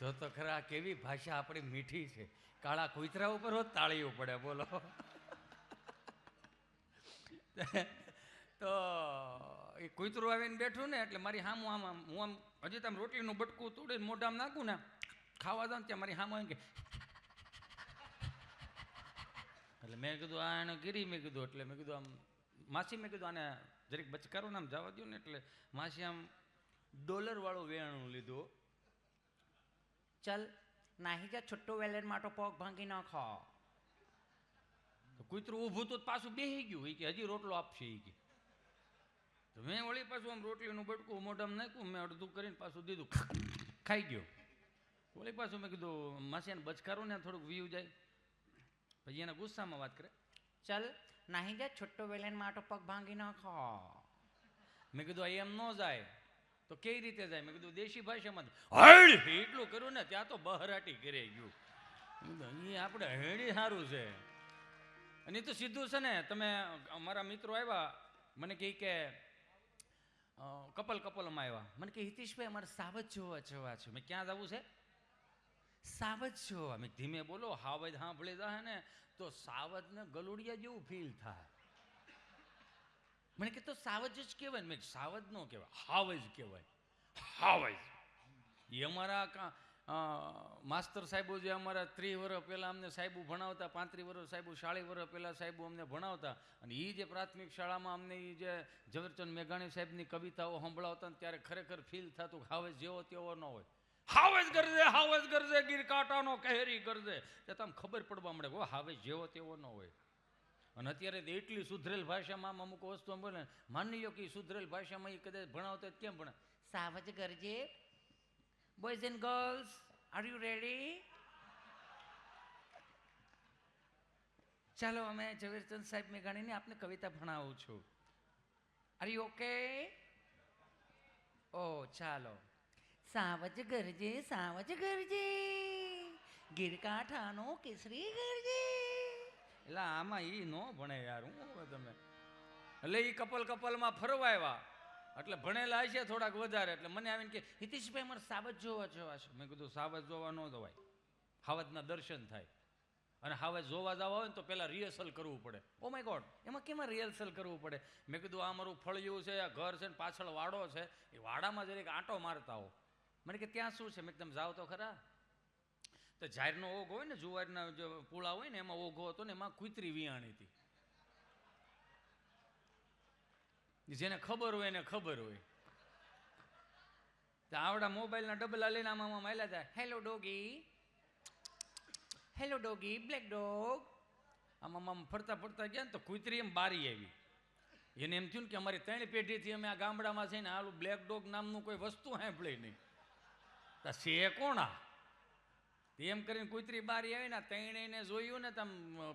જો તો ખરા કેવી ભાષા આપણી મીઠી છે? કાળા કુતરા ઉપર હોત તાળીઓ પડે, બોલો. તો એ કૂતરું આવીને બેઠું ને, એટલે મારી હામું આમ આમ, હું આમ, હજી તમે રોટલીનું બટકું તોડીને મોઢામાં નાખું ને, ખાવા દઉં ત્યાં મારી હામું એમ કે એટલે મેં કીધું, આ એને ગીરી મેં કીધું, એટલે મેં કીધું, આમ, માસી મેં કીધું, આને જરીક બચકારો ને આમ જવા દઉં ને, એટલે માસી આમ ડોલર વાળું વેણું લીધું. ચલ નાહી જા છોટો વેલેન માટો પગ ભાંગી નાખો કૂતરું ઊભું તો પાછું બેસી ગયું એ કે હજી રોટલો આપશે એ કે તો મેં વળી પાછું આમ રોટલીનું બટકું મોઢામાં નાખ્યું મેં અડધું કરીને પાછું દીધું ખાઈ ગયો। વળી પાછું મેં કીધું માસીને બચકારો ને થોડુંક વ્યૂ જાય. પછી એના ગુસ્સામાં વાત કરે ચાલ નાહી જા છોટો વેલેન માટો પગ ભાંગી નાખો મેં કીધું એમ ન જાય. તો કેવી રીતે જાય? મેં કીધું, દેશી ભાષામાં હળ એટલું કર્યું ને, ત્યાં તો બહરાટી કરે ગયું. મેં આપણે હેડી સારું છે. અને તો સીધું છે ને, તમે, અમારા મિત્રો આવ્યા, મને કહે કે કપલ કપલમાં આવ્યા. મને કે હિતીશભાઈ, અમારે સાવજ જોવા જવા છે. મેં ક્યાં જવું છે? સાવજ જોવા. મેં ધીમે બોલો હાવજ સાંભળી જાય ને, તો સાવજને ગલુડિયા જેવું ફીલ થાય. મને કે તો સાવજ જ કહેવાય ને મેં સાવજ નો કહેવાય, હાવજ કહેવાય. હાવજ. એ અમારા માસ્તર સાહેબો જે અમારા ત્રીસ વર્ષ પહેલાં અમને સાહેબો ભણાવતા, પાંત્રીસ વર્ષ સાહેબો સાડી વર્ષ પહેલાં સાહેબો અમને ભણાવતા, અને એ જે પ્રાથમિક શાળામાં અમને એ જે ઝવેરચંદ મેઘાણી સાહેબની કવિતાઓ સંભળાવતા ત્યારે ખરેખર ફીલ થતું હાવે જેવો તેવો ન હોય. હાવજ ગરજે હાવજ ગરજે ગીર કાંટાનો કહેરી ગરજે તે તમને ખબર પડવા મળે હો હાવજ જેવો તેવો ન હોય. અને અત્યારે એટલી સુધરેલ ભાષામાં અમુક વસ્તુ બોલે, માની લો કે સુધરેલ ભાષામાં એ કદાચ ભણાવતા કેમ ભણે સાવજ કરજે. Boys and girls are you ready ચાલો, અમે ઝવેરચંદ સાહેબ મેઘાણીને આપને કવિતા ભણાવું છું. આર યુ ઓકે ઓ, ચાલો. સાવજ ગરજે સાવજ ગરજે ગીરકાંઠાનો કેસરી ગરજે એટલે આમાં એ ન ભણે યાર, હું હવે તમે. એટલે એ કપલ કપલમાં ફરવા આવ્યા એટલે ભણેલા હશે થોડાક વધારે, એટલે મને આવીને કે, હિતીશભાઈ મારે સાવજ જોવા જવા છે. મેં કીધું, સાવજ જોવા ન જવાય. હાવજના દર્શન થાય. અને હાવજ જોવા જવા હોય ને તો પહેલાં રિહર્સલ કરવું પડે. ઓ માય ગોડ એમાં કેમાં રિહર્સલ કરવું પડે? મેં કીધું, આ મારું ફળિયું છે, આ ઘર છે ને પાછળ વાડો છે. એ વાડામાં જરીક આંટો મારતા હો. મને કે, ત્યાં શું છે? મેં તમે જાઓ તો ખરા. તો જાહેરનો ઓઘ હોય ને, જુવારના જે પૂળા હોય ને, એમાં ઓઘો હતો ને, એમાં કુતરી વિયાણી હતી. જેને ખબર હોય એને ખબર હોય. તો આવડા મોબાઈલના ડબલા લઈને આમાં આમાં માયલા હતા hello doggy hello doggy black dog આમાં આમ ફરતા ફરતા ગયા ને, તો કુતરી એમ બારી આવી. એને એમ થયું ને કે અમારી ત્રણ પેઢીથી અમે આ ગામડામાં છે ને આલું બ્લેક ડોગ નામનું કોઈ વસ્તુ સાંભળી નહીં. તો છે કોણ એમ કરીને કૂતરી બારી આવી ને તૈણે જોયું ને તમ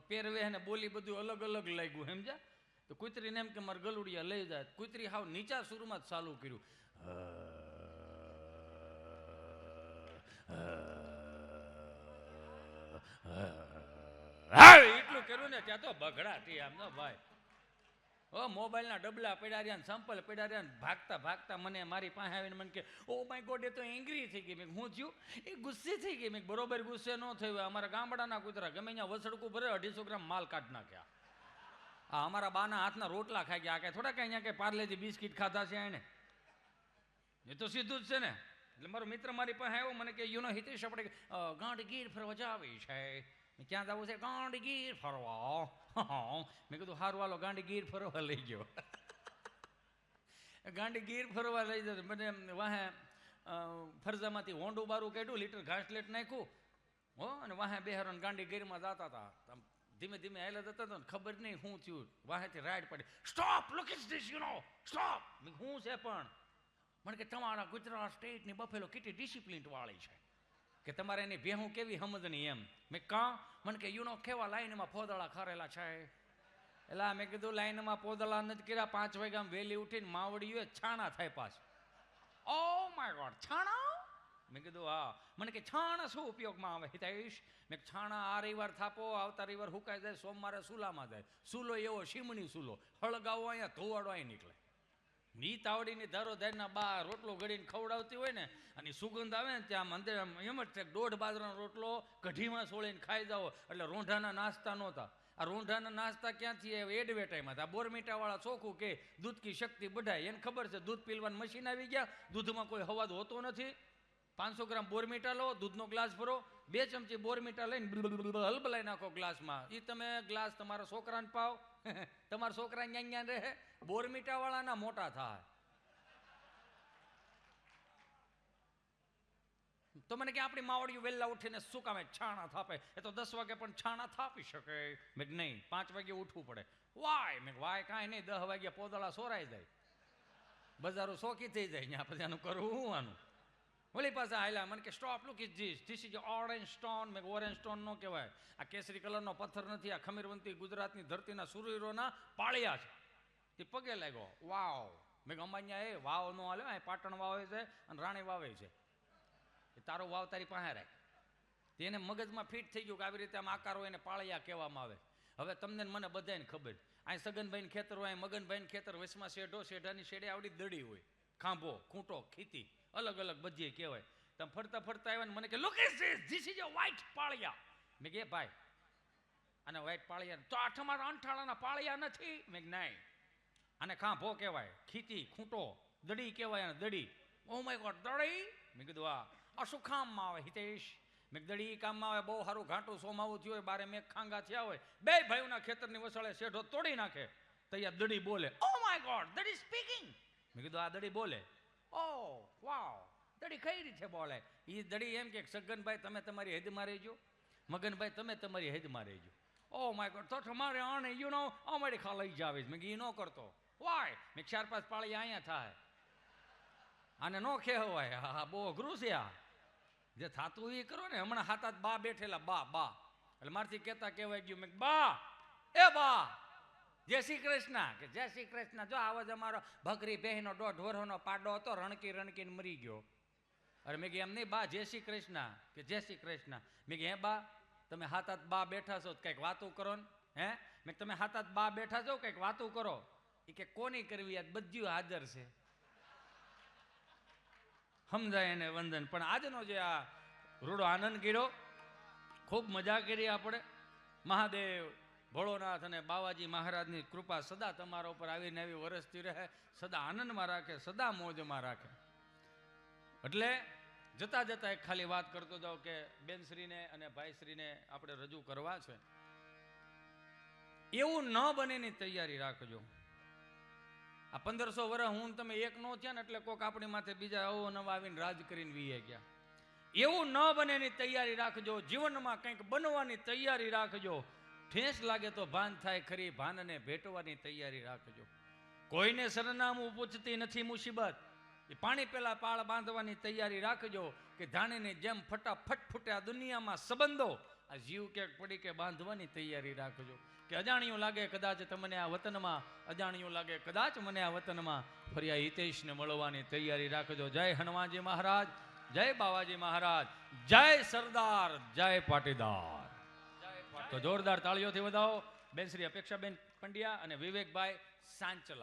પહેરવે ને બોલી બધું અલગ અલગ લાગ્યું સમજ્યા તો કૂતરીને એમ કે મારે ગલુડિયા લઈ જાય કૂતરી હાવ નીચા સુરમાં જ ચાલુ કર્યું એટલું કર્યું ને ત્યાં તો બગડાટી આમ ભાઈ ઓ મોબાઈલના ડબલા પડ્યા રહ્યા ને સંપલ પડ્યા ને ભાગતા ભાગતા મને મારી પાસે આવીને મને કે ઓ માય ગોડ એ તો એંગ્રી થઈ ગઈ. મેં હું થયું? એ ગુસ્સે થઈ ગઈ. મેં બરોબર ગુસ્સે ન થયું. અમારા ગામડાના કૂતરા ગમે ત્યાં વસડકું ભરે, અઢીસો ગ્રામ માલ કાઢ નાખ્યા. આ અમારા બાના હાથના રોટલા ખાઈ ગયા. કાંઈ થોડા કાંઈ અહીંયા કંઈ પાર્લેજી બિસ્કિટ ખાધા છે એને એ તો સીધું જ છે ને. એટલે મારો મિત્ર મારી પાસે આવ્યો. મને કે યુનો હિતેશ આપણે ગાંઠ ગીર ફરવા જાવી છે. ક્યાં જવું છે? ગાંડગીર ફરવા. મેં કીધું, હારું વાલો ગાંડગીર ફરવા લઈ ગયો. ગાંડગીર ફરવા લઈ જતો. મને વાહે ફરજામાંથી હોંડું બારું કાઢ્યું, લીટર ઘાસલેટ નાખ્યું. હો, અને વાહે બેહારો ગાંડી ગીરમાં જતા હતા. ધીમે ધીમે આવેલા જતા હતા ખબર નહીં શું થયું. વાહેથી રાઈડ પડી. Stop look this you know stop શું છે પણ? મને કે, તમારા ગુજરાત સ્ટેટની બફેલો કેટલી ડિસિપ્લિન વાળી છે. કે તમારે એની ભેહું કેવી સમજણી એમ? મેં કાં મને કે યુનો કેવા લાઈનમાં ફોદળા ખરેલા છે? એટલે મેં કીધું, લાઈનમાં પોદળા નથી કર્યા, પાંચ વાગ્યા વહેલી ઉઠીને માવડીઓ છાણા થાય પાછ. ઓ માય ગોડ છાણા? મેં કીધું, હા. મને કે, છાણા શું ઉપયોગમાં આવે? હિતેશ મેં છાણા આ રવિવાર થાપો, આવતા રવિવાર હુકાઈ જાય, સોમવારે સુલામાં જાય. સુલો એવો શીમણી સુલો. હળગાવો અહીંયા ધોવાડો અહીં નીકળે. ઈ તાવડીની ધારો ધારના બા રોટલો ઘડીને ખવડાવતી હોય ને, અને સુગંધ આવે ને ત્યાં મંદિર એમ જ છે દોઢ બાજરાનો રોટલો કઢીમાં સોળીને ખાઈ જાઓ. એટલે રોંઢાના નાસ્તા નહોતા આ રોંઢાના નાસ્તા ક્યાંથી આવે એડવેટાઈમાં હતા બોરમીટાવાળા ચોખ્ખું કે દૂધ કી શક્તિ બઢાય. એને ખબર છે દૂધ પીલવાનું મશીન આવી ગયા. દૂધમાં કોઈ હવાદ હોતો નથી. પાંચસો ગ્રામ બોરમીટા લો, દૂધનો ગ્લાસ ભરો. બે ચમચી બોરમીટા લઈને હલબલાઈ નાખો ગ્લાસમાં. એ તમે ગ્લાસ તમારા છોકરાને પાવ. તમારા છોકરા ન્યા ન્યા રહે? બોરમીટા વાળાના મોટા થાય. તો મને કે આપણી માવડીઓ વહેલા ઉઠીને શું કામે છાણા થાપે? એ તો દસ વાગે પણ છાણા થાપી શકે. મેં નહીં, પાંચ વાગે ઉઠવું પડે. વાય? મેં વાય કાંઈ નહીં દસ વાગે પોદળા સોરાઈ જાય. બજારો શોખી થઈ જાય ત્યાં પછી આનું કરવું આનું વળી પાસે આવેલા મને કે stop look is this this is orange stone મેં ઓરેન્જ સ્ટોન નો કહેવાય. આ કેસરી કલરનો પથ્થર નથી. આ ખમીરવંતી ગુજરાતની ધરતીના સુરવીરોના પાળિયા છે. તે પગે લાગ્યો. વાવ મેં અમાન્યા એ વાવ નો હાલ્યો અહીં પાટણ વાવે છે અને રાણી વાવે છે. એ તારો વાવ તારી પાસે રાખ. તેને મગજમાં ફિટ થઈ ગયું કે આવી રીતે આમ આકાર હોય એને પાળિયા કહેવામાં આવે. હવે તમને મને બધાને ખબર. અહીં સગનભાઈને ખેતર હોય, અહીં મગનભાઈને ખેતર, વસમાં શેઢો, શેઢાની શેડે આવડી દડી હોય. ખાંભો, ખૂંટો, ખીતી. અલગ અલગ બધી કહેવાય. તમે ફરતા ફરતા આવ્યા મને કે લોકેશ ઇઝ અ વ્હાઇટ પાળિયા. મેં કે ભાઈ અને વ્હાઇટ પાળિયા તો આ તમારા અંઠાળાના પાળિયા નથી. મેં નાય અને આને ભો કહેવાય ખીચી ખૂંટો દડી કહેવાય અને દડી ઓ માય ગોડ દડી મેં કીધું આ આ શું કામમાં આવે હિતેશ? મેં કીધું, દડી ઈ કામમાં આવે બહુ સારું ઘાટું સોમાવું થયું હોય બારે મેઘ ખાંગા થયા હોય. બે ભાઈઓના ખેતરની વસાળે શેઢો તોડી નાખે. તૈયાર દડી બોલે ઓ માય ગોડ દડી સ્પીકિંગ મેં કીધું આ દડી બોલે. ઓ વાવ. દડી કઈ રીતે બોલે? એ દડી એમ કે, સગનભાઈ, તમે તમારી હેદમાં રહેજો. મગનભાઈ, તમે તમારી હેદમાં રહેજો. ઓ માય ગોડ તો તમારે આને યુ નો અમારી ખાલી લઈ આવે મેં કે ઈ ન કરતો. વાય મેં ચાર પાંચ પાળી અહીંયા થાય. આને ન કહેવાય. હા બહુ અઘરું છે આ. જે થાતું એ કરો ને. હમણાં હાથ બા બેઠેલા. બા બા. એટલે મારથી કહેતા કહેવાય ગયું. મેં બા, એ બા. જય શ્રી કૃષ્ણ, કે જય શ્રી કૃષ્ણ. જો આવો જ અમારો ભકરી બહેનો દોઢ વરહનો પાડો હતો, રણકી રણકીને મરી ગયો. અરે મેં કે એમ નહીં, બા, જય શ્રી કૃષ્ણ, કે જય શ્રી કૃષ્ણ. મેં કે હે બા, તમે હાથ હાથ બા બેઠા છો કંઈક વાતું કરો ને, હે? મેં તમે હાથ હાથ બા બેઠા છો કંઈક વાતું કરો. એ કે કોની કરવી, આજ બધું હાજર છે. સમજાય એને વંદન. પણ આજનો જે આ રૂડો આનંદ કર્યો, ખૂબ મજા કરી આપણે. મહાદેવ ભોળોનાથ અને બાવાજી મહારાજની કૃપા સદા તમારા ઉપર આવીને આવી વરસતી રહે, સદા આનંદમાં રાખે, સદા મોજમાં રાખે. એટલે જતા જતા એક ખાલી વાત કરતો જાઉં કે બેનશ્રીને અને ભાઈશ્રીને આપણે રજૂ કરવા છે. એવું ન બને ની તૈયારી રાખજો. આ પંદરસો વર્ષ હું તમે એક નો થયા ને એટલે કોક આપણી માથે બીજા આવો નવા આવીને રાજ કરીને વીએ ગયા. એવું ન બનેની તૈયારી રાખજો. જીવનમાં કંઈક બનવાની તૈયારી રાખજો. ઠેસ લાગે તો ભાન થાય ખરી, ભાનને ભેટવાની તૈયારી રાખજો. કોઈને સરનામું પૂછતી નથી મુસીબત. એ પાણી પેલા પાળ બાંધવાની તૈયારી રાખજો કે ધાણીની જેમ ફટાફટ ફૂટ્યા દુનિયામાં સંબંધો, આ જીવ ક્યાંક પડી કે બાંધવાની તૈયારી રાખજો. કે અજાણ્યું લાગે કદાચ તમને આ વતનમાં, અજાણ્યું લાગે કદાચ મને આ વતનમાં, ફરી આ હિતેશને મળવાની તૈયારી રાખજો. જય હનુમાનજી મહારાજ, જય બાવાજી મહારાજ, જય સરદાર, જય પાટીદાર. તો જોરદાર તાળીઓથી વધાવો. બેન શ્રી અપેક્ષાબેન પંડ્યા અને વિવેકભાઈ સાંચલા.